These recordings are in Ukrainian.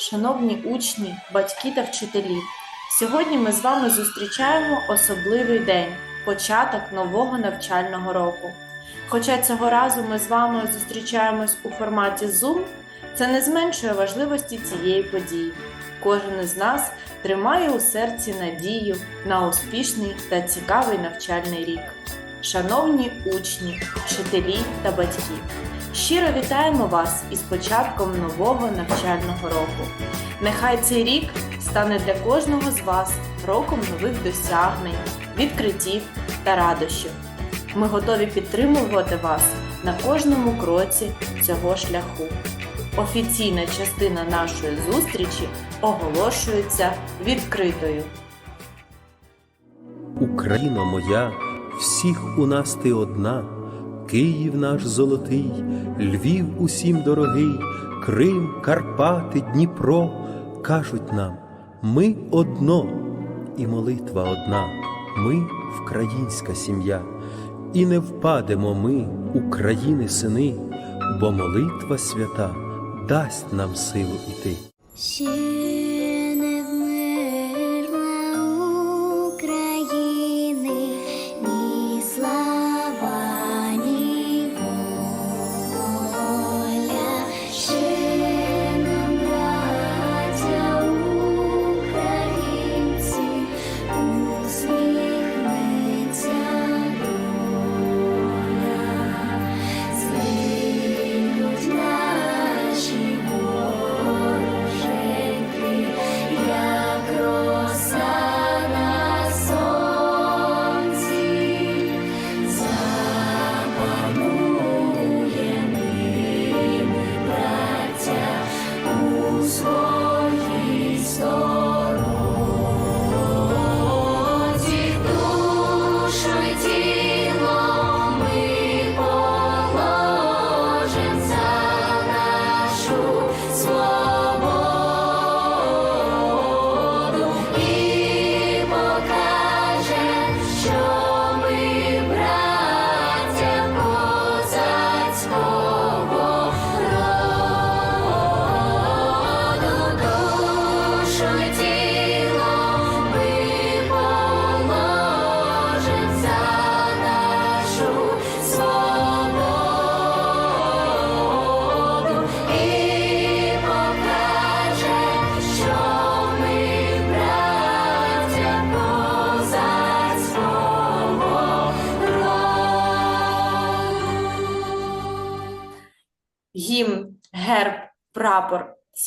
Шановні учні, батьки та вчителі. Сьогодні ми з вами зустрічаємо особливий день початок нового навчального року. Хоча цього разу ми з вами зустрічаємось у форматі Zoom, це не зменшує важливості цієї події. Кожен із нас тримає у серці надію на успішний та цікавий навчальний рік. Шановні учні, вчителі та батьки, щиро вітаємо вас із початком нового навчального року. Нехай цей рік стане для кожного з вас роком нових досягнень, відкриттів та радощів. Ми готові підтримувати вас на кожному кроці цього шляху. Офіційна частина нашої зустрічі оголошується відкритою. Україно моя, всіх у нас ти одна, Київ наш золотий, Львів усім дорогий, Крим, Карпати, Дніпро. Кажуть нам, ми одно, і молитва одна, ми вкраїнська сім'я, і не впадемо ми, України сини, бо молитва свята дасть нам силу іти.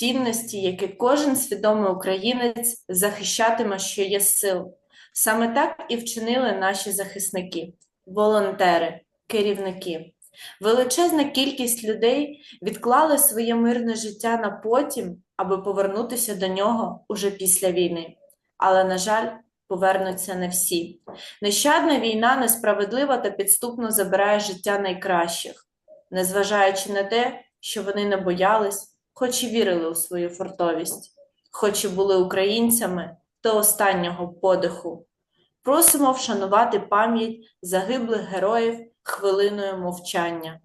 Цінності, які кожен свідомий українець захищатиме, що є сил. Саме так і вчинили наші захисники, волонтери, керівники. Величезна кількість людей відклали своє мирне життя на потім, аби повернутися до нього уже після війни. Але, на жаль, повернуться не всі. Нещадна війна несправедлива та підступно забирає життя найкращих незважаючи на те, що вони не боялись, хоч і вірили у свою фортовість, хоч і були українцями до останнього подиху. Просимо вшанувати пам'ять загиблих героїв хвилиною мовчання.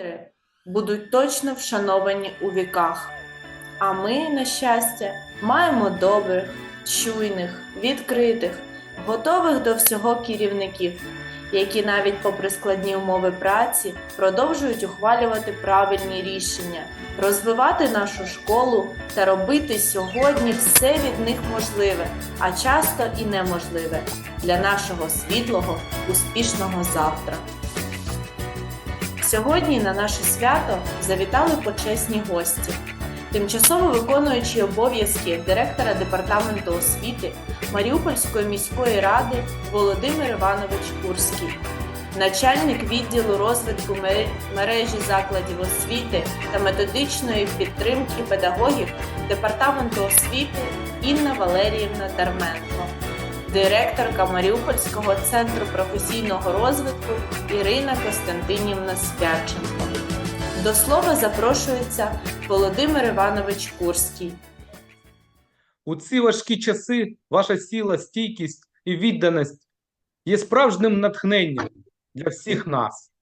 Лідери будуть точно вшановані у віках. А ми, на щастя, маємо добрих, чуйних, відкритих, готових до всього керівників, які навіть попри складні умови праці продовжують ухвалювати правильні рішення, розвивати нашу школу та робити сьогодні все від них можливе, а часто і неможливе для нашого світлого, успішного завтра. Сьогодні на наше свято завітали почесні гості. Тимчасово виконуючий обов'язки директора департаменту освіти Маріупольської міської ради Володимир Іванович Курський, начальник відділу розвитку мережі закладів освіти та методичної підтримки педагогів департаменту освіти Інна Валеріївна Дарменко, директорка Маріупольського центру професійного розвитку Ірина Костянтинівна Свяченко. До слова запрошується Володимир Іванович Курський. У ці важкі часи ваша сила, стійкість і відданість є справжнім натхненням для всіх нас.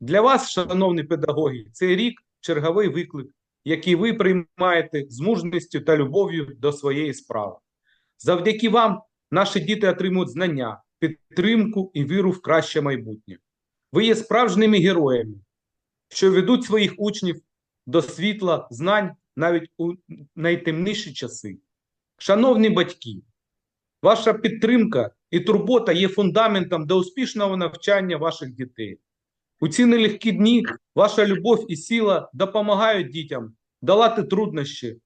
Для вас, шановні педагоги, цей рік черговий виклик, який ви приймаєте з мужністю та любов'ю до своєї справи. Завдяки вам наші діти отримують знання, підтримку і віру в краще майбутнє. Ви є справжніми героями, що ведуть своїх учнів до світла знань навіть у найтемніші часи. Шановні батьки, ваша підтримка і турбота є фундаментом до успішного навчання ваших дітей. У ці нелегкі дні ваша любов і сила допомагають дітям долати труднощі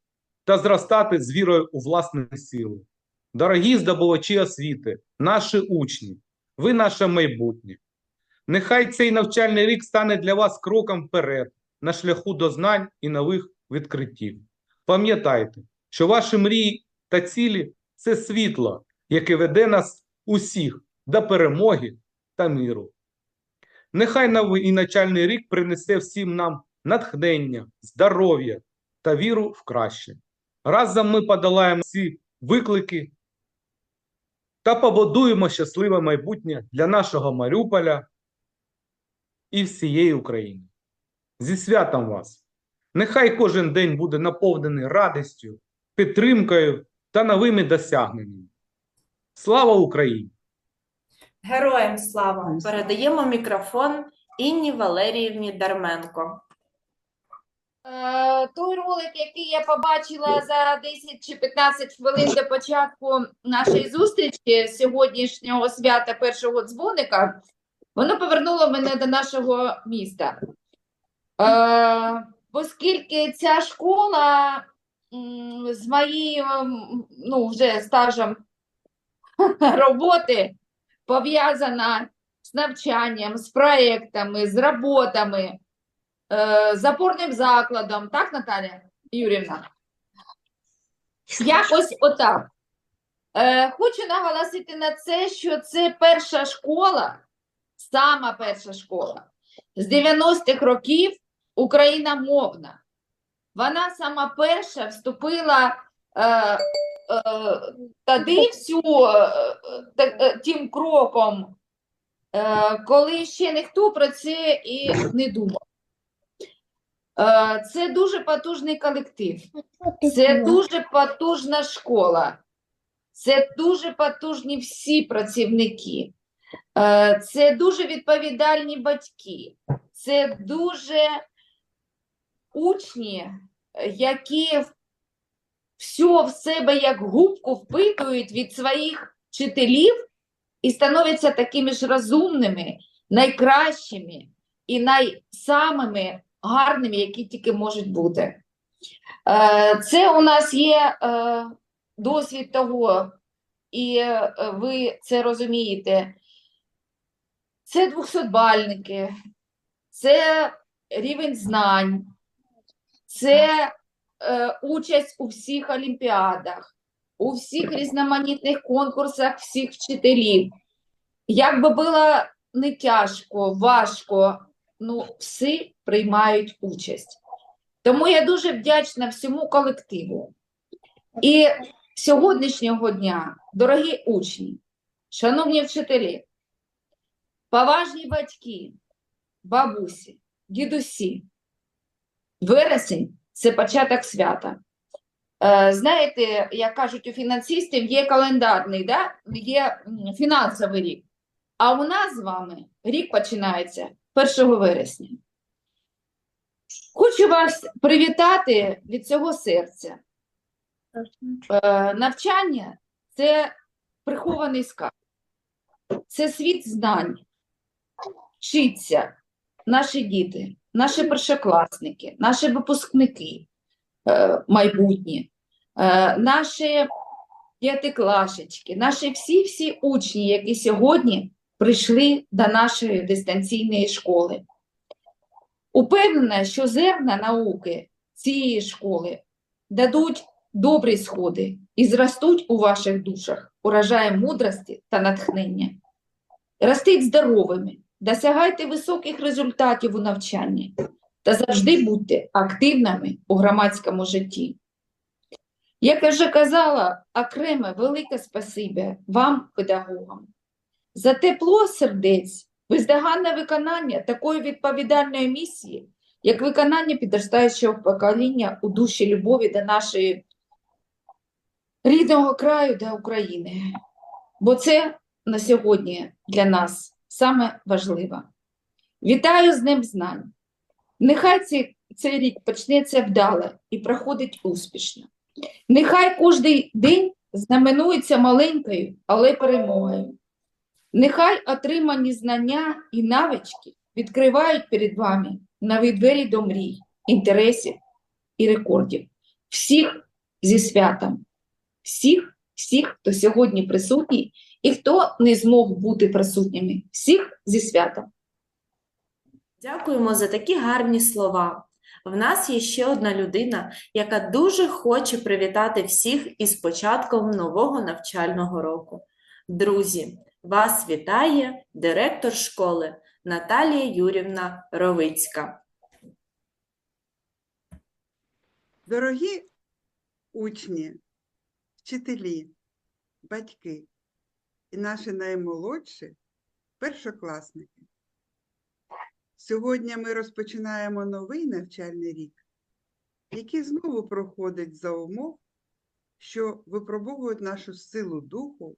та зростати з вірою у власні сили. Дорогі здобувачі освіти, наші учні, ви наше майбутнє. Нехай цей навчальний рік стане для вас кроком вперед на шляху до знань і нових відкриттів. Пам'ятайте, що ваші мрії та цілі це світло, яке веде нас усіх до перемоги та миру. Нехай новий і начальний рік принесе всім нам натхнення, здоров'я та віру в краще. Разом ми подолаємо ці виклики та побудуємо щасливе майбутнє для нашого Маріуполя і всієї України. Зі святом вас! Нехай кожен день буде наповнений радістю, підтримкою та новими досягненнями. Слава Україні! Героям слава! Передаємо мікрофон Інні Валеріївні Дарменко. Е, той ролик, який я побачила за 10 чи 15 хвилин до початку нашої зустрічі сьогоднішнього свята першого дзвоника, воно повернуло мене до нашого міста. Е, оскільки ця школа з моїм ну, вже стажем роботи пов'язана з навчанням, з проектами, з роботами е, з опорним закладом, так, Наталя Юрівна? Якось отак. Е, хочу наголосити на це, що це перша школа, сама перша школа з 90-х років україномовна. Вона сама перша вступила е, е, тоді всю е, е, тим кроком, е, коли ще ніхто про це і не думав. Е, Це дуже потужний колектив, це дуже потужна школа, це дуже потужні всі працівники, Е, це дуже відповідальні батьки, це дуже учні, які все в себе як губку впитують від своїх вчителів і становляться такими ж розумними, найкращими і найсамими гарними, які тільки можуть бути. Е, Це у нас є е, досвід того, і е, ви це розумієте. Це двохсотбальники, це рівень знань, це участь у всіх олімпіадах, у всіх різноманітних конкурсах всіх вчителів. Як би було не тяжко, важко, ну, всі приймають участь. Тому я дуже вдячна всьому колективу. І сьогоднішнього дня, дорогі учні, шановні вчителі, поважні батьки, бабусі, дідусі, вересень це початок свята. Е, Знаєте, як кажуть у фінансистів, є календарний, да? є фінансовий рік. А у нас з вами рік починається 1 вересня. Хочу вас привітати від цього серця. Е, навчання це прихований скарб, це світ знань. Вчиться наші діти, наші першокласники, наші випускники е, майбутні, е, наші п'ятиклашечки, наші всі-всі учні, які сьогодні прийшли до нашої дистанційної школи. Упевнена, що зерна науки цієї школи дадуть добрі сходи і зростуть у ваших душах урожаєм мудрості та натхнення. Ростіть здоровими, досягайте високих результатів у навчанні та завжди будьте активними у громадському житті. Як я вже казала, окреме велике спасибі вам, педагогам, за тепло сердець, бездоганне виконання такої відповідальної місії, як виконання підростаючого покоління у душі любові до нашої рідного краю до України. Бо це на сьогодні для нас саме важливо. Вітаю з Днем знань. Нехай цей, цей рік почнеться вдало і проходить успішно. Нехай кожний день знаменується маленькою, але перемогою. Нехай отримані знання і навички відкривають перед вами нові двері до мрій, інтересів і рекордів. Всіх зі святом, всіх, всіх, хто сьогодні присутній і хто не змог бути присутніми, всіх зі святом. Дякуємо за такі гарні слова. В нас є ще одна людина, яка дуже хоче привітати всіх із початком нового навчального року. Друзі, вас вітає директор школи Наталія Юрівна Ровицька. Дорогі учні, вчителі, батьки і наші наймолодші першокласники. Сьогодні ми розпочинаємо новий навчальний рік, який знову проходить за умов, що випробовують нашу силу духу,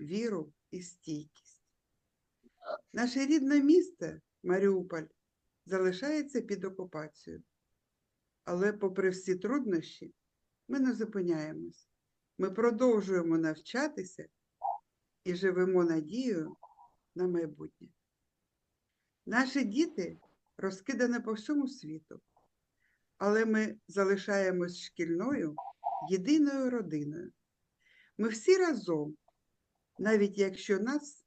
віру і стійкість. Наше рідне місто Маріуполь залишається під окупацією. Але, попри всі труднощі, ми не зупиняємось. Ми продовжуємо навчатися і живемо надією на майбутнє. Наші діти розкидані по всьому світу, але ми залишаємось шкільною єдиною родиною. Ми всі разом, навіть якщо нас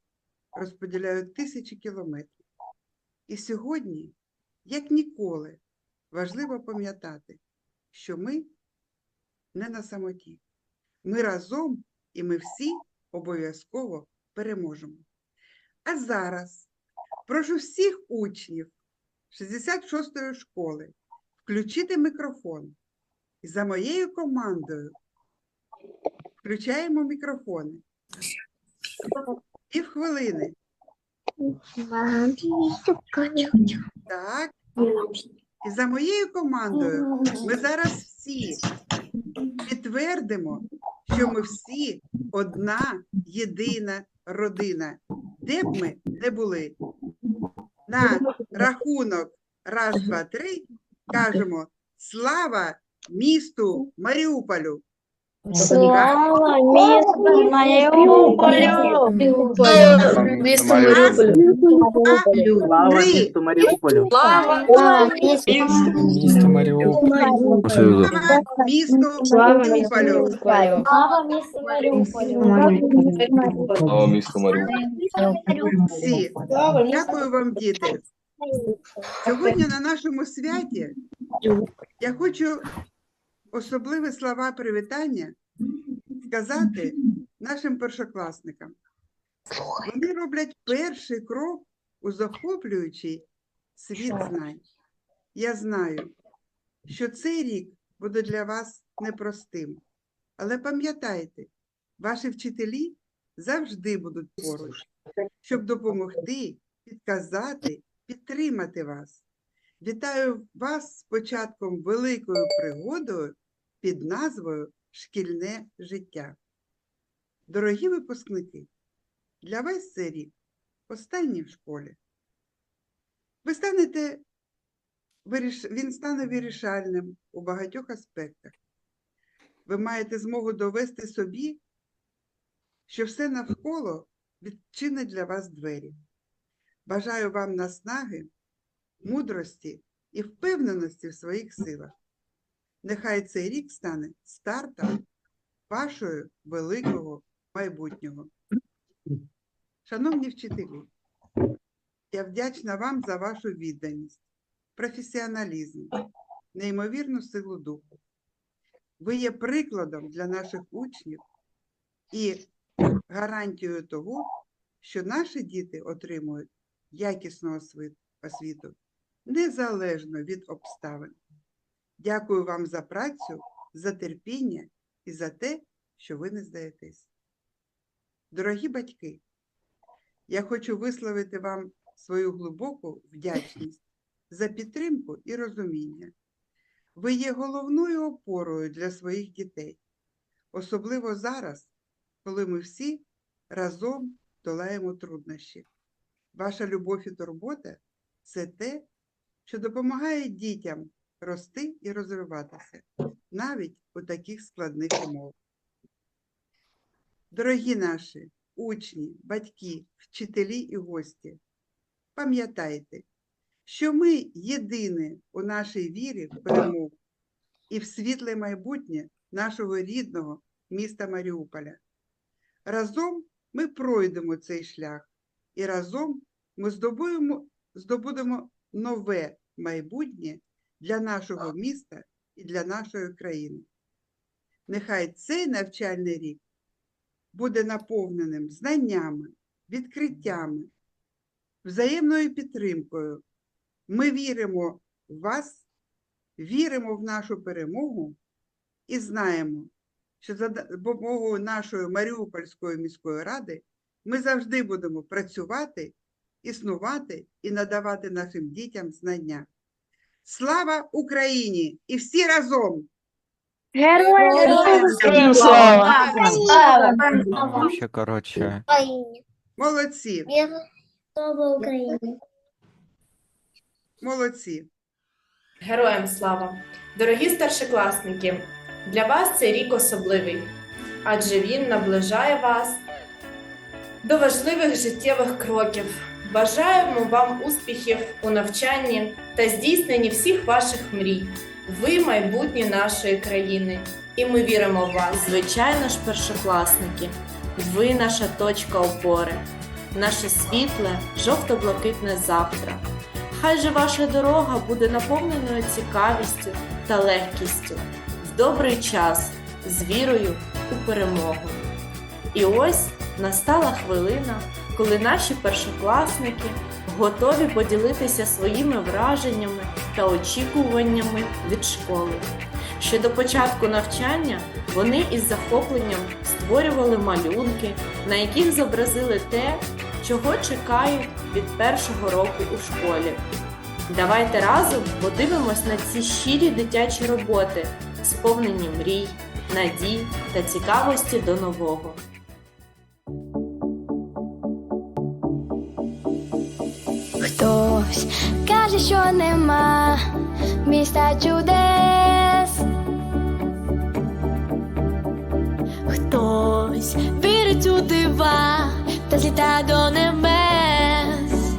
розподіляють тисячі кілометрів. І сьогодні, як ніколи, важливо пам'ятати, що ми не на самоті. Ми разом і ми всі обов'язково переможемо. А зараз прошу всіх учнів 66-ї школи включити мікрофон. І за моєю командою включаємо мікрофони. Півхвилини. Так. І за моєю командою ми зараз всі підтвердимо, що ми всі одна єдина родина, де б ми не були. На рахунок раз, два, три кажемо слава місту Маріуполю. Слава місту Маріуполю! Місто Раз, два, Слава три. місту Маріуполю! Слава місту Місто Маріуполь. Слава місту Маріуполю. Слава місту Маріуполю! Слава місту Маріуполь. Всі. Дякую вам, діти. Сьогодні на нашому святі я хочу особливі слова привітання сказати нашим першокласникам. Вони роблять перший крок у захоплюючий світ знань. Я знаю, що цей рік буде для вас непростим. Але пам'ятайте, ваші вчителі завжди будуть поруч, щоб допомогти, підказати, підтримати вас. Вітаю вас з початком великою пригодою під назвою Шкільне життя. Дорогі випускники, для вас це рік останній в школі. Ви станете, Він стане вирішальним у багатьох аспектах. Ви маєте змогу довести собі, що все навколо відчинить для вас двері. Бажаю вам наснаги, мудрості і впевненості в своїх силах. Нехай цей рік стане стартом вашого великого майбутнього. Шановні вчителі, я вдячна вам за вашу відданість, професіоналізм, неймовірну силу духу. Ви є прикладом для наших учнів і гарантією того, що наші діти отримують якісну освіту незалежно від обставин. Дякую вам за працю, за терпіння і за те, що ви не здаєтесь. Дорогі батьки, я хочу висловити вам свою глибоку вдячність за підтримку і розуміння. Ви є головною опорою для своїх дітей, особливо зараз, коли ми всі разом долаємо труднощі. Ваша любов і турбота це те, що допомагає дітям рости і розвиватися навіть у таких складних умовах. Дорогі наші учні, батьки, вчителі і гості, пам'ятайте, що ми єдині у нашій вірі в перемогу і в світле майбутнє нашого рідного міста Маріуполя. Разом ми пройдемо цей шлях і разом ми здобуємо, здобудемо нове майбутнє для нашого міста і для нашої країни. Нехай цей навчальний рік буде наповненим знаннями, відкриттями, взаємною підтримкою. Ми віримо в вас, віримо в нашу перемогу і знаємо, що за допомогою нашої Маріупольської міської ради ми завжди будемо працювати, існувати і надавати нашим дітям знання. Слава Україні! І всі разом! Героям слава! Ну, ну, ще коротше. Молодці, Слава Україні. молодці. Героям слава! Дорогі старшокласники! Для вас цей рік особливий, адже він наближає вас до важливих життєвих кроків. Бажаємо вам успіхів у навчанні та здійсненні всіх ваших мрій. Ви майбутнє нашої країни, і ми віримо в вас. Звичайно ж, першокласники. Ви наша точка опори, наше світле, жовто-блакитне завтра. Хай же ваша дорога буде наповненою цікавістю та легкістю в добрий час з вірою у перемогу. І ось настала хвилина коли наші першокласники готові поділитися своїми враженнями та очікуваннями від школи. Ще до початку навчання вони із захопленням створювали малюнки, на яких зобразили те, чого чекають від першого року у школі. Давайте разом подивимось на ці щирі дитячі роботи, сповнені мрій, надій та цікавості до нового. хтось каже, що нема міста чудес. Хтось вірить у дива та зліта до небес,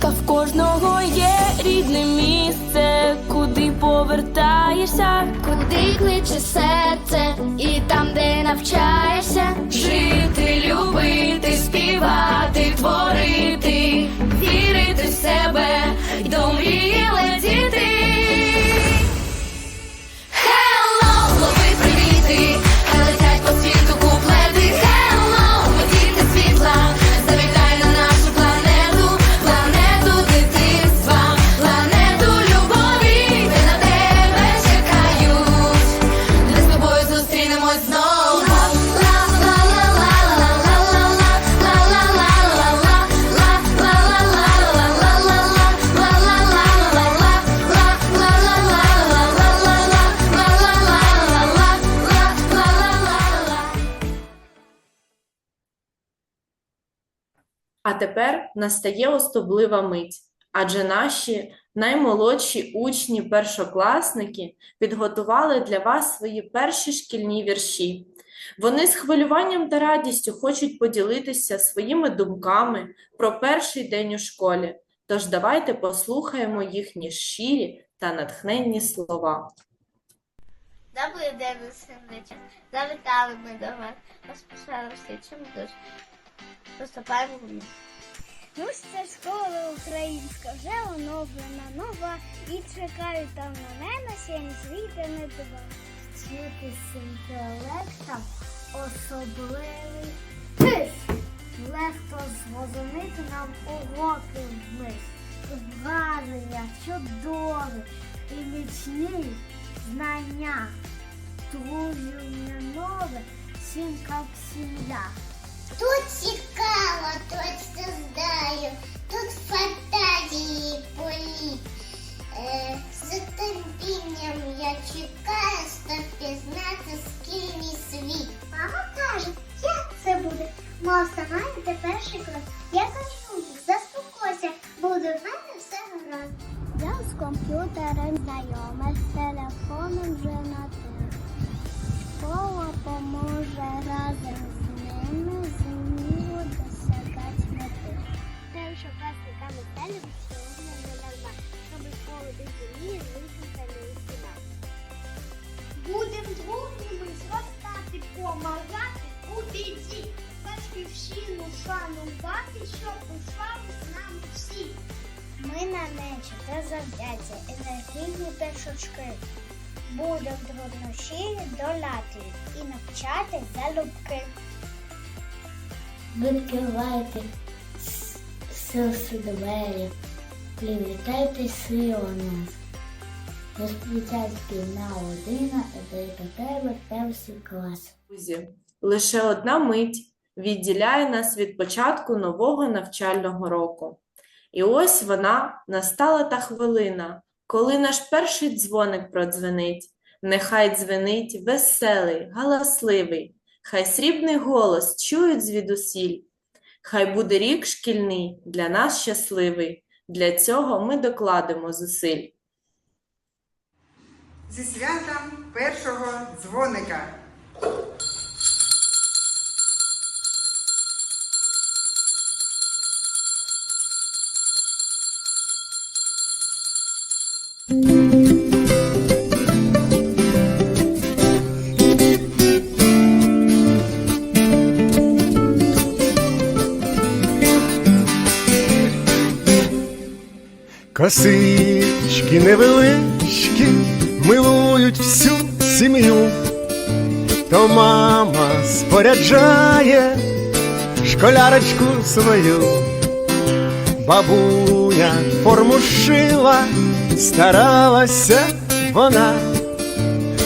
та в кожного є рідне місце, куди повертаєшся, куди кличе серце, і там, де навчаєшся, жити, любити співати, творити, вірити в себе й до мрії. Настає особлива мить, адже наші наймолодші учні, першокласники підготували для вас свої перші шкільні вірші. Вони з хвилюванням та радістю хочуть поділитися своїми думками про перший день у школі. Тож давайте послухаємо їхні щирі та натхненні слова. Добрий день усім. Завітали ми до вас. Розписалися чим дуже. Поступаємо в. Ну, це школа українська, вже оновлена, нова, і чекають там на мене сім світи не два. Вчитися інтелектом особливий тиск. Легко зрозуміти нам уроки вмить. Враження чудові і міцні знання. Не нове, всім як сім'я. Тут цікаво, точно знаю. Тут фантазії політ. Е, з терпінням я чекаю, щоб пізнати шкільний світ. Мама каже, як це буде? Мав сама йде перший клас. Я кажу, заспокойся, буде в мене все гаразд. Я з комп'ютером знайома, двері, привітайте сила нас. Спільна година, і до тебе перший клас. Друзі, лише одна мить відділяє нас від початку нового навчального року. І ось вона настала та хвилина, коли наш перший дзвоник продзвенить. Нехай дзвенить веселий, галасливий, хай срібний голос чують звідусіль. Хай буде рік шкільний для нас щасливий. Для цього ми докладемо зусиль. Зі святом першого дзвоника. Косички невеличкі милують всю сім'ю, то мама споряджає школярочку свою, бабуня форму шила, старалася вона,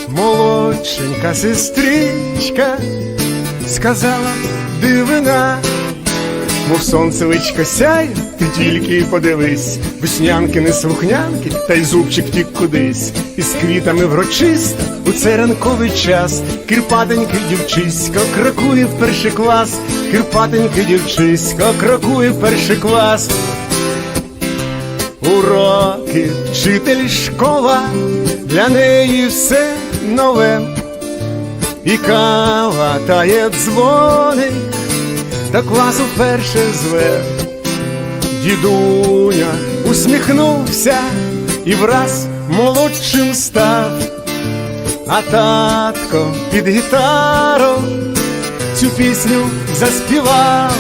молодшенька сестричка сказала дивина. Мов сонце личко сяє, ти тільки подивись, веснянки не слухнянки, та й зубчик тік кудись, із квітами врочиста у цей ранковий час, кирпатеньке дівчисько крокує в перший клас, кирпатеньке дівчисько крокує в перший клас. Уроки, вчитель, школа, для неї все нове, і кава тає дзвоник до класу перше зве. Дідуня усміхнувся і враз молодшим став, а татко під гітару цю пісню заспівав,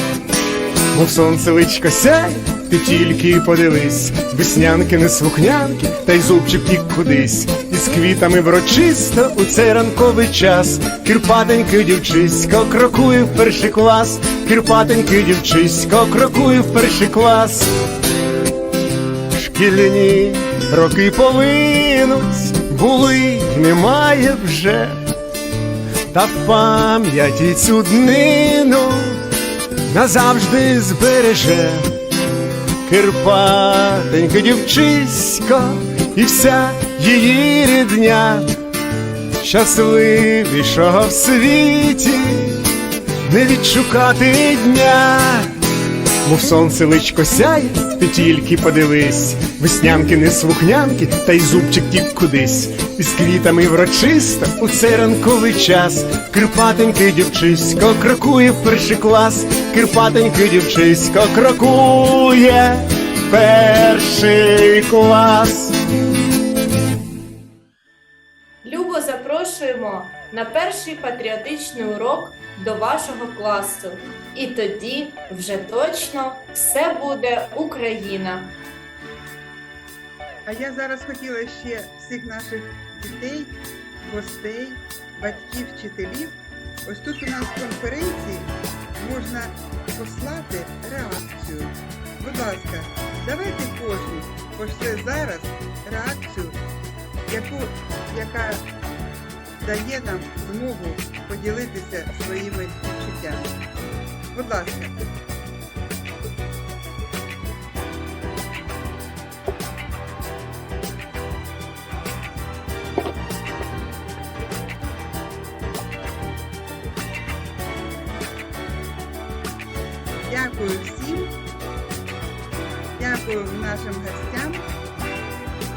мов сонце личко сяй, ти тільки подивись, веснянки не слухнянки, та й зубчик тік кудись, із квітами врочисто у цей ранковий час, кирпатеньке дівчисько крокує в перший клас, кирпатеньке дівчисько крокує в перший клас. Шкільні роки повинуть, були немає вже, та в пам'яті цю днину назавжди збереже. Кирпатеньке дівчисько і вся її рідня, щасливішого в світі не відшукати дня, мов сонце личко сяє, ти тільки подивись, веснянки не слухнянки, та й зубчик тік кудись, із квітами врочисто у цей ранковий час, Кирпатеньке дівчисько крокує в перший клас, Кирпатеньке дівчисько крокує в перший клас. Любо запрошуємо на перший патріотичний урок до вашого класу. І тоді вже точно все буде Україна. А я зараз хотіла ще всіх наших дітей, гостей, батьків, вчителів. Ось тут у нас в конференції можна послати реакцію. Будь ласка, давайте кожен пошле зараз реакцію, яку, яка дає нам змогу поділитися своїми відчуттями. Будь ласка.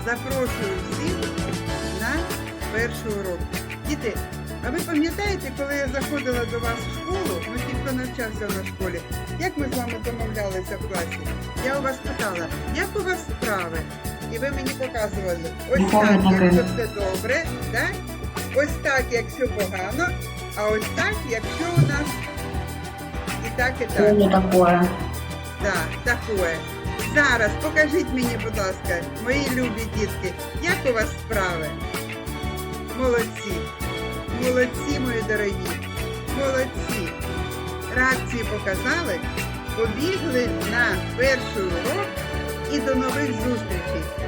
Запрошую всіх на перший урок. Діти, а ви пам'ятаєте, коли я заходила до вас в школу, ну ті, хто навчався в школі, як ми з вами домовлялися в класі? Я у вас питала, як у вас справи? І ви мені показували, ось так, якщо все добре, так? ось так, якщо погано, а ось так, якщо у нас і так, і так. такое. Так, такое. Зараз покажіть мені, будь ласка, мої любі дітки, як у вас справи? Молодці. Молодці, мої дорогі. Молодці. Реакції показали, побігли на перший урок і до нових зустрічей.